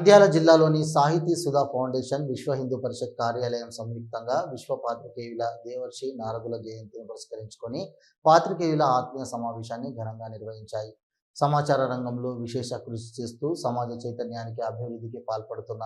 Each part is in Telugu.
నంద్యాల జిల్లాలోని సాహితీ సుధా ఫౌండేషన్ విశ్వ హిందూ పరిషత్ కార్యాలయం సంయుక్తంగా విశ్వ పాత్రికేయుల దేవర్షి నారదుల జయంతిని పురస్కరించుకొని పాత్రికేయుల ఆత్మీయ సమావేశాన్ని ఘనంగా నిర్వహించాయి. సమాచార రంగంలో విశేష కృషి చేస్తూ సమాజ చైతన్యానికి అభివృద్ధికి పాల్పడుతున్న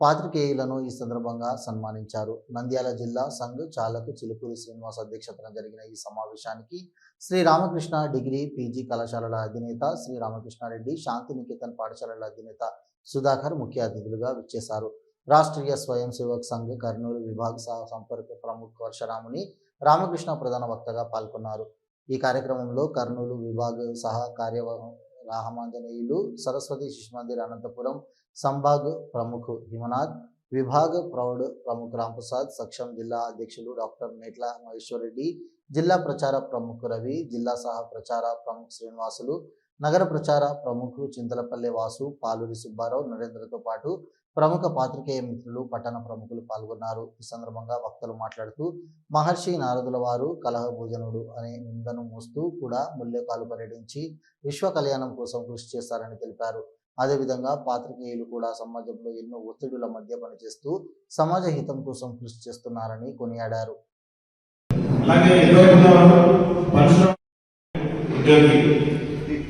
పాత్రికేయులను ఈ సందర్భంగా సన్మానించారు. నంద్యాల జిల్లా సంఘ్ చాలకు చిలుకూరి శ్రీనివాస్ అధ్యక్షతన జరిగిన ఈ సమావేశానికి శ్రీ రామకృష్ణ డిగ్రీ పీజీ కళాశాలల అధినేత శ్రీ రామకృష్ణారెడ్డి శాంతినికేతన్ పాఠశాలల అధినేత సుధాకర్ ముఖ్య అతిథులుగా విచ్చేశారు. రాష్ట్రీయ స్వయం సేవక్ సంఘ్ కర్నూలు విభాగ సహ సంపర్క ప్రముఖ వర్షరాముని రామకృష్ణ ప్రధాన వక్తగా పాల్గొన్నారు. ఈ కార్యక్రమంలో కర్నూలు విభాగ సహ కార్యవాహ రాహమాంజనేయులు సరస్వతి శిశుమందిర్ అనంతపురం సంభాగ్ ప్రముఖ్ హిమనాథ్ విభాగ ప్రౌఢ ప్రముఖ్ రాంప్రసాద్ సక్షం జిల్లా అధ్యక్షులు డాక్టర్ మేట్ల మహేశ్వరరెడ్డి జిల్లా ప్రచార ప్రముఖ్ రవి జిల్లా సహ ప్రచార ప్రముఖ్ శ్రీనివాసులు నగర ప్రచార ప్రముఖులు చింతలపల్లె వాసు పాలూరి సుబ్బారావు నరేంద్రతో పాటు ప్రముఖ పాత్రికేయ మిత్రులు పట్టణ ప్రముఖులు పాల్గొన్నారు. ఈ సందర్భంగా వక్తలు మాట్లాడుతూ మహర్షి నారదుల వారు కలహ భోజనుడు అనే నిందను మోస్తూ కూడా ముల్లెకాలు పర్యటించి విశ్వ కళ్యాణం కోసం కృషి చేస్తారని తెలిపారు. అదేవిధంగా పాత్రికేయులు కూడా సమాజంలో ఎన్నో ఒత్తిడుల మధ్య పనిచేస్తూ సమాజ హితం కోసం కృషి చేస్తున్నారని కొనియాడారు. అలాగే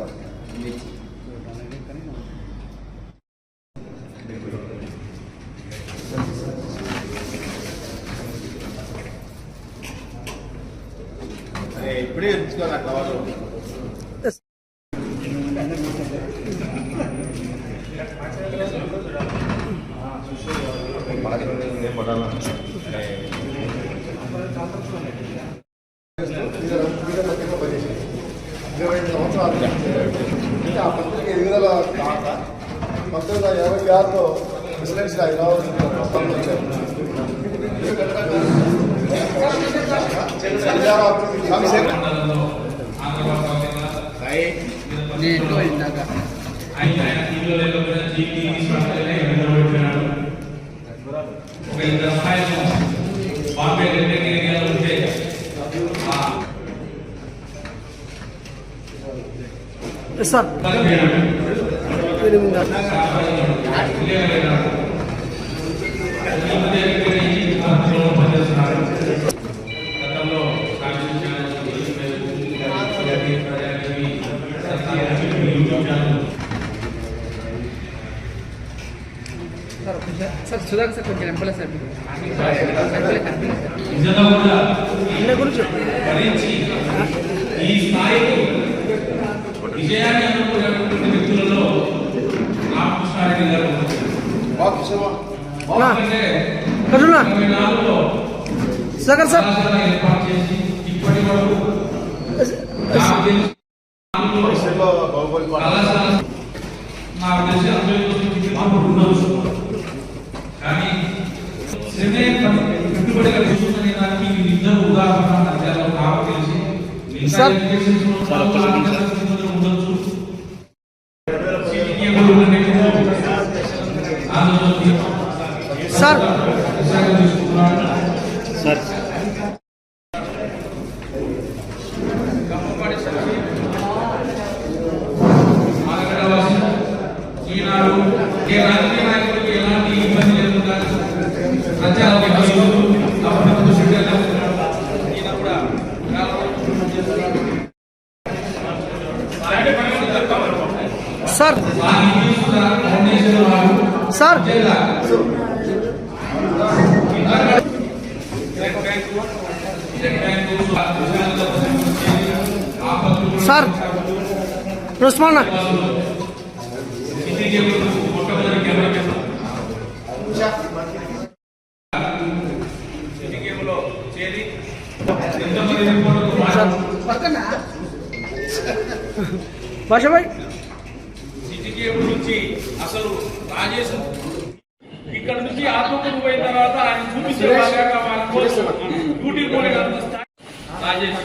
కావాలి ఇప్పుడే ఎంచుకోవాలి ఆ వాళ్ళు ఇరవై సంవత్సరాలు పంతొమ్మిది వందల యాభై ఆరులో ప్రెసిడెన్సీ హైదరాబాద్ ప్రస్తావన వచ్చారు ఆయన ఇంట్లో లేకపోయినా జీపీ తీసుకుంటే నిలబడిపోయినాడు ఒక ఇద్దరు అమ్మాయిలు బాంబే రిటర్న్ ఏరియాలో ఉంటే ఆ ఎస్ సార్ పదిహేడు ఎనిమిది సార్ సుధాకర్ సార్ కొంచెం సార్ గురించి ఈ స్థాయికి విజయాన్ని అనుకున్నాను సార్. ఇప్పటి వరకు ఉండవచ్చు కానీ దానికి ఇద్దరు ఉదాహరణ నాకు తెలిసి. సార్. అందరికీ ఉండొచ్చు. సార్ ఆ నిధి కూడా ఫౌండేషన్ వారు సార్ జిల్లా ఆపత్తులు సార్ ఉస్మాన్ భాషాభాయ్ సిటీగేమ్ నుంచి అసలు రాజేష్ ఇక్కడ నుంచి ఆత్మకూరు పోయిన తర్వాత ఆయన చూపించే డ్యూటీ కనిపిస్తాయి రాజేష్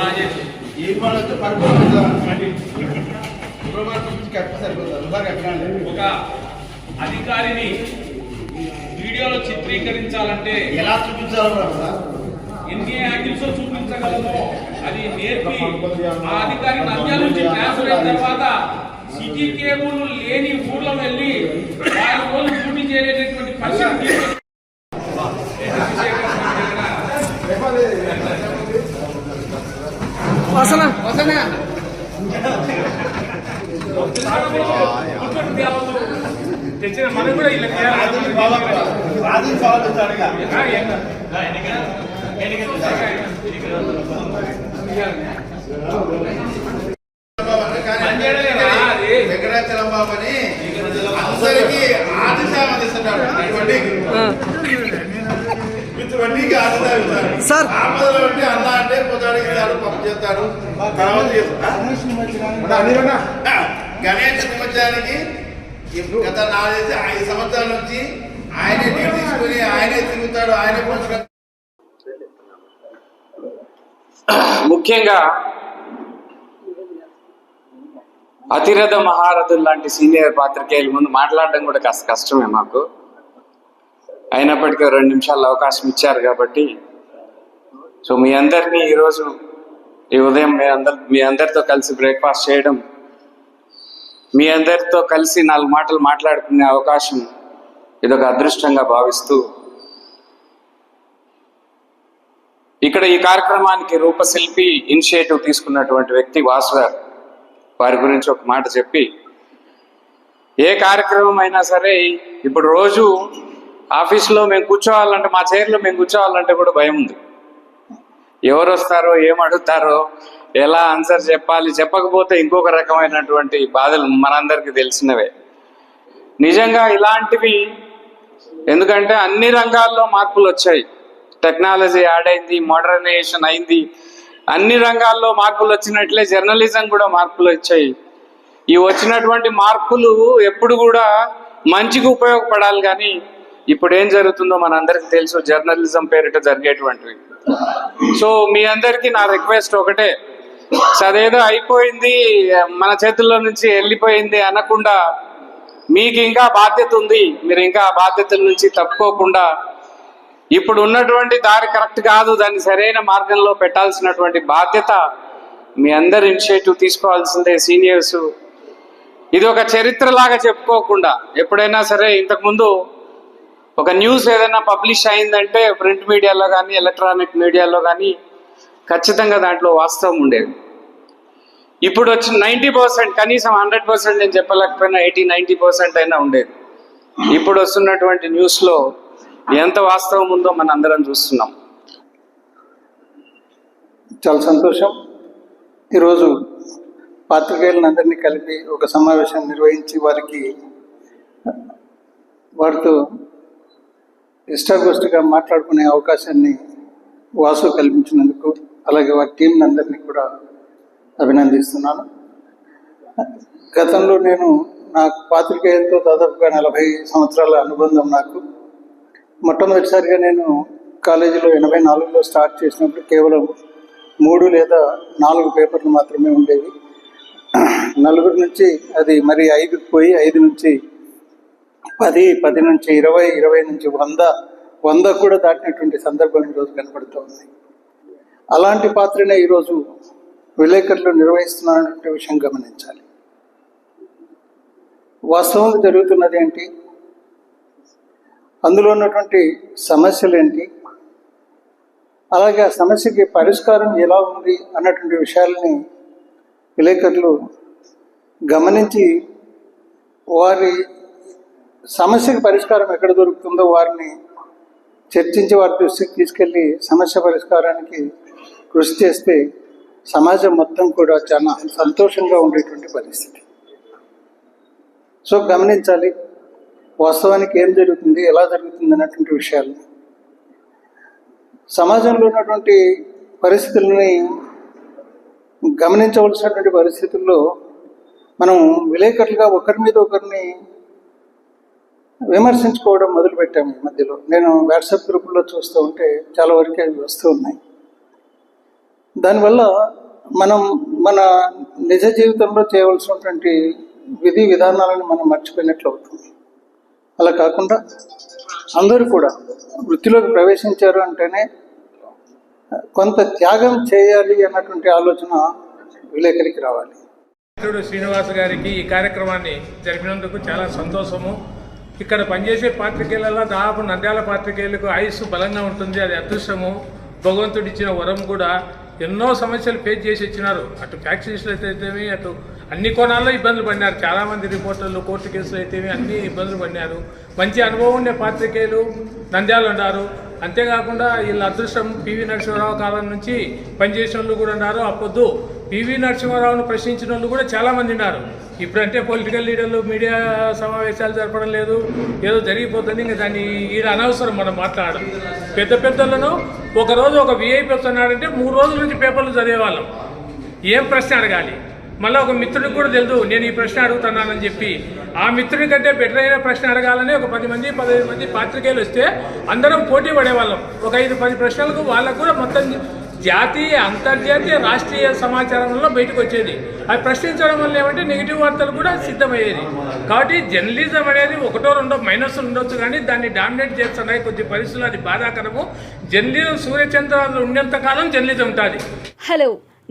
రాజేష్ ఈ పని వచ్చి పడుకోవాలి సరిపోతుంది ఒక అధికారిని వీడియోలో చిత్రీకరించాలంటే ఎలా చూపించాలో ఎన్ని యాంగిల్స్ చూపించగలమో అది నేర్పి ఆ అధికారి నంద్యాల నుంచి ట్రాన్స్ఫర్ అయిన తర్వాత సిటీ కేబుల్ లేని ఊర్లో వెళ్ళి వారి రోజులు డ్యూటీ చేయలేనటువంటి పరిస్థితి వాసన తెచ్చిన మనం కూడా ఇలా. రాజు సవాల్ వెంకటాచలం బాబు అని అందరికి ఆదిశామ ఇస్తున్నాడు వడ్డీకి విత్ ఇస్తాడు సార్. వడ్డీ అన్న అంటే పొద్దాడు ఇస్తాడు పప్పు చేస్తాడు తర్వాత గణేష్ నిమజ్జనానికి గత నాలుగైదు ఐదు సంవత్సరాల నుంచి ఆయనే నీరు తీసుకుని ఆయనే తిరుగుతాడు ఆయనే పోషక ముఖ్యంగా అతిరథ మహారథులు లాంటి సీనియర్ పాత్రికేయుల ముందు మాట్లాడడం కూడా కాస్త కష్టమే మాకు. అయినప్పటికీ రెండు నిమిషాలు అవకాశం ఇచ్చారు కాబట్టి. సో మీ అందరినీ ఈరోజు ఈ ఉదయం మీ అందరి మీ అందరితో కలిసి బ్రేక్ఫాస్ట్ చేయడం మీ అందరితో కలిసి నాలుగు మాటలు మాట్లాడుకునే అవకాశం ఇదొక అదృష్టంగా భావిస్తూ ఇక్కడ ఈ కార్యక్రమానికి రూపశిల్పి ఇనిషియేటివ్ తీసుకున్నటువంటి వ్యక్తి వాసు గారు వారి గురించి ఒక మాట చెప్పి ఏ కార్యక్రమం అయినా సరే ఇప్పుడు రోజు ఆఫీస్లో మేము కూర్చోవాలంటే మా చైర్లో మేము కూర్చోవాలంటే కూడా భయం ఉంది. ఎవరు వస్తారో ఏం అడుగుతారో ఎలా ఆన్సర్ చెప్పాలి చెప్పకపోతే ఇంకొక రకమైనటువంటి బాధలు మనందరికీ తెలిసినవే. నిజంగా ఇలాంటివి ఎందుకంటే అన్ని రంగాల్లో మార్పులు వచ్చాయి. టెక్నాలజీ యాడ్ అయింది మోడర్నైజేషన్ అయింది. అన్ని రంగాల్లో మార్పులు వచ్చినట్లే జర్నలిజం కూడా మార్పులు వచ్చాయి. ఈ వచ్చినటువంటి మార్పులు ఎప్పుడు కూడా మంచికి ఉపయోగపడాలి కానీ ఇప్పుడు ఏం జరుగుతుందో మనందరికీ తెలుసు జర్నలిజం పేరిట జరిగేటువంటివి. సో మీ అందరికీ నా రిక్వెస్ట్ ఒకటే. సో అయిపోయింది మన చేతుల్లో నుంచి వెళ్ళిపోయింది అనకుండా మీకు ఇంకా బాధ్యత ఉంది. మీరు ఇంకా ఆ బాధ్యతల నుంచి తప్పుకోకుండా ఇప్పుడు ఉన్నటువంటి దారి కరెక్ట్ కాదు దాన్ని సరైన మార్గంలో పెట్టాల్సినటువంటి బాధ్యత మీ అందరు ఇనిషియేటివ్ తీసుకోవాల్సిందే సీనియర్స్. ఇది ఒక చరిత్రలాగా చెప్పుకోకుండా ఎప్పుడైనా సరే ఇంతకుముందు ఒక న్యూస్ ఏదైనా పబ్లిష్ అయిందంటే ప్రింట్ మీడియాలో కానీ ఎలక్ట్రానిక్ మీడియాలో కానీ ఖచ్చితంగా దాంట్లో వాస్తవం ఉండేది. ఇప్పుడు వచ్చిన నైంటీ పర్సెంట్ కనీసం హండ్రెడ్ పర్సెంట్ నేను చెప్పలేకపోయినా ఎయిటీ నైంటీ పర్సెంట్ అయినా ఉండేది. ఇప్పుడు వస్తున్నటువంటి న్యూస్లో ఎంత వాస్తవం ఉందో మన అందరం చూస్తున్నాం. చాలా సంతోషం. ఈరోజు పాత్రికేయులందరినీ కలిపి ఒక సమావేశం నిర్వహించి వారికి వారితో ఇష్టాగోష్ఠిగా మాట్లాడుకునే అవకాశాన్ని వాసు కల్పించినందుకు అలాగే వారి టీం అందరినీ కూడా అభినందిస్తున్నాను. గతంలో నేను నాకు పాత్రికేయులతో దాదాపుగా నలభై సంవత్సరాల అనుబంధం నాకు. మొట్టమొదటిసారిగా నేను కాలేజీలో ఎనభై నాలుగులో స్టార్ట్ చేసినప్పుడు కేవలం మూడు లేదా నాలుగు పేపర్లు మాత్రమే ఉండేవి. నలుగురు నుంచి అది మరి ఐదుకి పోయి ఐదు నుంచి పది పది నుంచి ఇరవై ఇరవై నుంచి వంద వంద కూడా దాటినటువంటి సందర్భం ఈరోజు కనపడుతూ ఉంది. అలాంటి పాత్రనే ఈరోజు విలేకరులు నిర్వహిస్తున్నటువంటి విషయం గమనించాలి. వాస్తవంగా జరుగుతున్నది ఏంటి? అందులో ఉన్నటువంటి సమస్యలు ఏంటి అలాగే ఆ సమస్యకి పరిష్కారం ఎలా ఉంది అన్నటువంటి విషయాలని విలేకరులు గమనించి వారి సమస్యకి పరిష్కారం ఎక్కడ దొరుకుతుందో వారిని చర్చించి వారి దృష్టికి తీసుకెళ్ళి సమస్య పరిష్కారానికి కృషి చేస్తే సమాజం మొత్తం కూడా చాలా సంతోషంగా ఉండేటువంటి పరిస్థితి. సో గమనించాలి. వాస్తవానికి ఏం జరుగుతుంది ఎలా జరుగుతుంది అన్నటువంటి విషయాలు. సమాజంలో ఉన్నటువంటి పరిస్థితులని గమనించవలసినటువంటి పరిస్థితుల్లో మనం విలేకరులుగా ఒకరి మీద ఒకరిని విమర్శించుకోవడం మొదలుపెట్టాము ఈ మధ్యలో. నేను వాట్సాప్ గ్రూపుల్లో చూస్తూ ఉంటే చాలా వరకు అవి వస్తూ ఉన్నాయి. దానివల్ల మనం మన నిజ జీవితంలో చేయవలసినటువంటి విధి విధానాలను మనం మర్చిపోయినట్లు అవుతుంది. అలా కాకుండా అందరూ కూడా వృత్తిలోకి ప్రవేశించారు అంటేనే కొంత త్యాగం చేయాలి అన్నటువంటి ఆలోచన విలేకరికి రావాలి. మిత్రుడు శ్రీనివాస్ గారికి ఈ కార్యక్రమాన్ని జరిపినందుకు చాలా సంతోషము. ఇక్కడ పనిచేసే పాత్రికేయులలో దాదాపు నంద్యాల పాత్రికేయులకు ఆయుస్సు బలంగా ఉంటుంది. అది అదృష్టము. భగవంతుడిచ్చిన వరం కూడా ఎన్నో సమస్యలు ఫేస్ చేసి ఇచ్చినారు. అటు ఫ్యాక్టరీస్లో అయితేమి అటు అన్ని కోణాల్లో ఇబ్బందులు పడినారు. చాలామంది రిపోర్టర్లు కోర్టు కేసులు అయితే అన్ని ఇబ్బందులు పడినారు. మంచి అనుభవం ఉండే పాత్రికేయులు నంద్యాలు ఉన్నారు. అంతేకాకుండా వీళ్ళ అదృష్టం పివి నరసింహారావు కాలం నుంచి పనిచేసిన వాళ్ళు కూడా ఉన్నారు. అప్పొద్దు పివి నరసింహారావును ప్రశ్నించిన వాళ్ళు కూడా చాలామంది ఉన్నారు. ఇప్పుడంటే పొలిటికల్ లీడర్లు మీడియా సమావేశాలు జరపడం లేదు. ఏదో జరిగిపోతుంది. ఇంకా దాన్ని ఈడ అనవసరం మనం మాట్లాడడం. పెద్ద పెద్దలను ఒకరోజు ఒక విఐపి వస్తున్నాడంటే మూడు రోజుల నుంచి పేపర్లు చదివేవాళ్ళం. ఏం ప్రశ్న అడగాలి? మళ్ళీ ఒక మిత్రుడికి కూడా తెలియదు నేను ఈ ప్రశ్న అడుగుతున్నానని చెప్పి. ఆ మిత్రుడి కంటే బెటర్ అయిన ప్రశ్న అడగాలని ఒక పది మంది పదిహేను మంది పాత్రికేయులు వస్తే అందరం పోటీ పడేవాళ్ళం. ఒక ఐదు పది ప్రశ్నలకు వాళ్ళకు కూడా మొత్తం జాతీయ అంతర్జాతీయ రాష్ట్రీయ సమాచారంలో బయటకు వచ్చేది. అది ప్రశ్నించడం వల్ల ఏమంటే నెగిటివ్ వార్తలు కూడా సిద్ధమయ్యేది. కాబట్టి జర్నలిజం అనేది ఒకటో రెండో మైనస్ ఉండొచ్చు కానీ దాన్ని డామినేట్ చేస్తున్నాయి కొద్ది పరిస్థితులు అది బాధాకరము. జర్నలిజం సూర్యచంద్రాలు ఉన్నంత కాలం జర్నలిజం ఉంటుంది. హలో